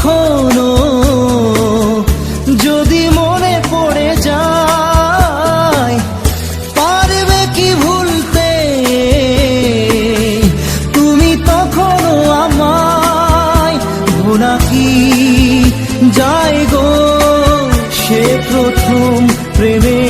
কখনো যদি মনে পড়ে যায়, পারবে কি ভুলতে? তুমি তখনও আমায় ভোলা কি যায় গো? সে প্রথম প্রেমের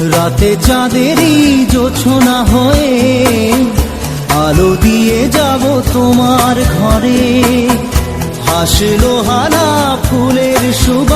রাতে চাঁদেরই জোছনা হয়ে আলো দিয়ে যাব তোমার ঘরে। হাসলো হানা ফুলের সুবাস